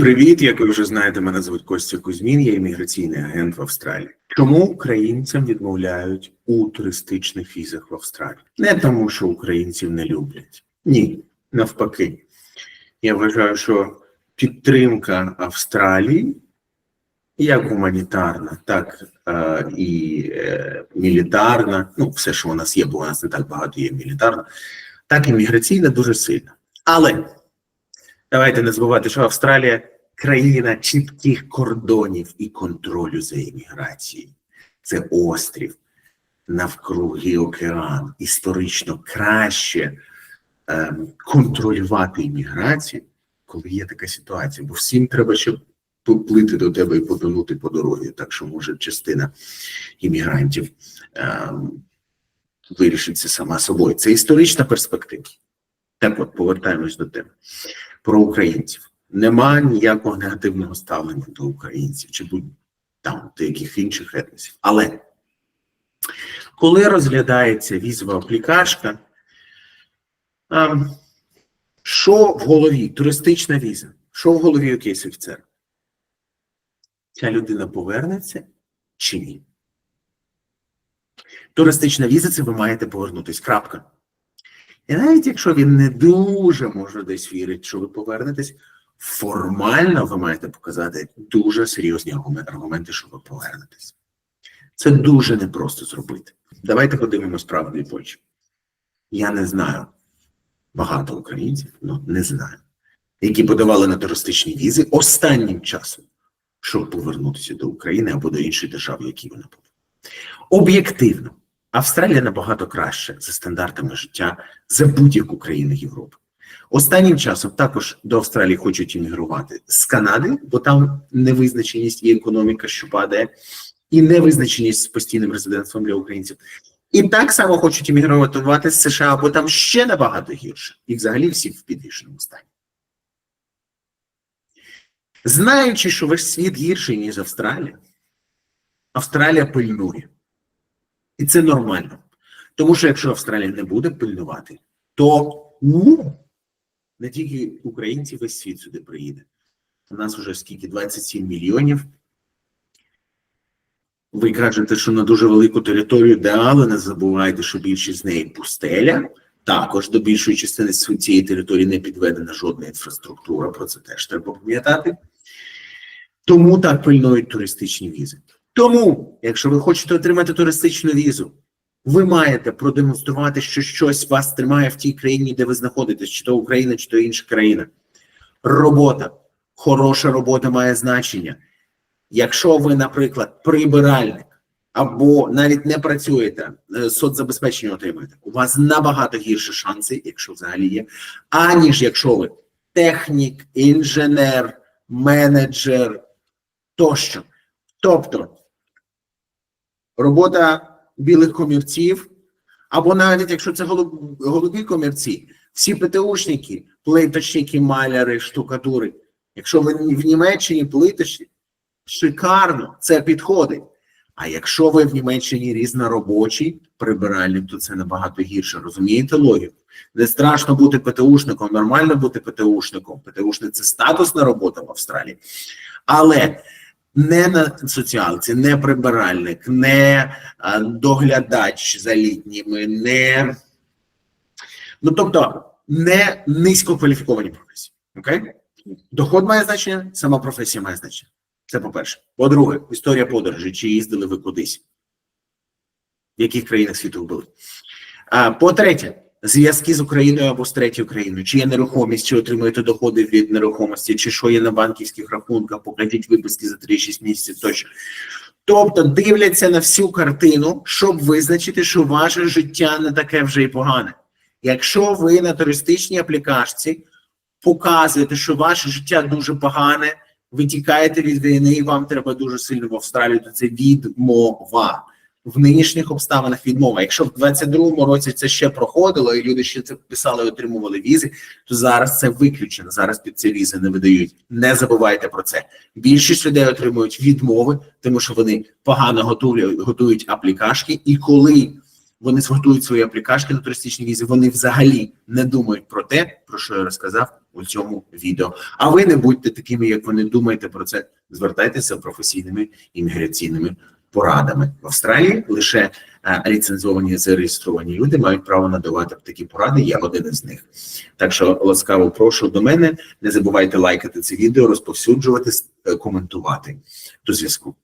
Привіт, як ви вже знаєте, мене звуть Костя Кузьмін, я імміграційний агент в Австралії. Чому українцям відмовляють у туристичних візах в Австралії? Не тому, що українців не люблять. Ні, навпаки. Я вважаю, що підтримка Австралії, як гуманітарна, так е, і е, мілітарна, ну, все, що у нас є, бо у нас не так багато є мілітарна, так і міграційна дуже сильна. Але Давайте не забувати, що Австралія країна чітких кордонів і контролю за імміграцією. Це острів, навкруги океан. Історично краще ем, контролювати імміграцію, коли є така ситуація. Бо всім треба ще поплити до тебе і потонути по дорозі. Так що, може, частина іммігрантів ем, вирішить це сама собою. Це історична перспектива. Так от, повертаємось до теми про українців. Нема ніякого негативного ставлення до українців чи будь там до яких інших етносів. Але коли розглядається візова аплікашка, ем, що в голові? Туристична віза, що в голові якийсь офіцер? Ця людина повернеться чи ні? Туристична віза це ви маєте повернутись. Крапка. І навіть якщо він не дуже може десь вірить, що ви повернетесь, формально ви маєте показати дуже серйозні аргументи, що ви повернетесь. Це дуже непросто зробити. Давайте подивимось правду і Польщі. Я не знаю багато українців, ну не знаю, які подавали на туристичні візи останнім часом, щоб повернутися до України або до іншої держави, які вони були. Об'єктивно. Австралія набагато краще за стандартами життя за будь-яку країну Європи. Останнім часом також до Австралії хочуть іммігрувати з Канади, бо там невизначеність і економіка, що падає, і невизначеність з постійним резидентством для українців. І так само хочуть іммігрувати з США, бо там ще набагато гірше, і взагалі всі в підвішеному стані. Знаючи, що весь світ гірший, ніж Австралія, Австралія пильнує. І це нормально. Тому що якщо Австралія не буде пильнувати, то ну, не тільки українці, весь світ сюди приїде. У нас вже скільки 27 мільйонів. Ви кажете, що на дуже велику територію, да, але не забувайте, що більшість з неї пустеля. Також до більшої частини цієї території не підведена жодна інфраструктура. Про це теж треба пам'ятати. Тому так пильнують туристичні візи. Тому, якщо ви хочете отримати туристичну візу, ви маєте продемонструвати, що щось вас тримає в тій країні, де ви знаходитесь, чи то Україна, чи то інша країна. Робота, хороша робота має значення. Якщо ви, наприклад, прибиральник або навіть не працюєте, е, соцзабезпечення отримуєте, у вас набагато гірші шанси, якщо взагалі є, аніж якщо ви технік, інженер, менеджер тощо. Тобто робота білих комірців, або навіть якщо це голубі комірці, всі ПТУшники, плиточники, маляри, штукатури. Якщо ви в Німеччині плиточні, шикарно, це підходить. А якщо ви в Німеччині різноробочий прибиральник, то це набагато гірше. Розумієте логіку? Не страшно бути ПТУшником, нормально бути ПТУшником. ПТУшник це статусна робота в Австралії. Але не на соціалці, не прибиральник, не доглядач за літніми, не ну тобто не низькокваліфіковані професії. Окей? Доход має значення, сама професія має значення. Це по-перше. По-друге, історія подорожі, чи їздили ви кудись, в яких країнах світу були. По-третє, зв'язки з Україною або з третьою країною, чи є нерухомість, чи отримуєте доходи від нерухомості, чи що є на банківських рахунках, покажіть виписки за 3-6 місяців тощо. Тобто дивляться на всю картину, щоб визначити, що ваше життя не таке вже і погане. Якщо ви на туристичній аплікашці показуєте, що ваше життя дуже погане, ви тікаєте від війни, і вам треба дуже сильно в Австралію, то це відмова в нинішніх обставинах відмова. Якщо в 22-му році це ще проходило, і люди ще це писали і отримували візи, то зараз це виключено. Зараз під ці візи не видають. Не забувайте про це. Більшість людей отримують відмови, тому що вони погано готують, готують аплікашки, і коли вони зготують свої аплікашки на туристичні візи. Вони взагалі не думають про те, про що я розказав у цьому відео. А ви не будьте такими, як вони думаєте про це. Звертайтеся професійними імміграційними порадами. В Австралії лише е, ліцензовані зареєстровані люди мають право надавати такі поради. Я один із них. Так що ласкаво прошу до мене. Не забувайте лайкати це відео, розповсюджувати, е, коментувати. До зв'язку.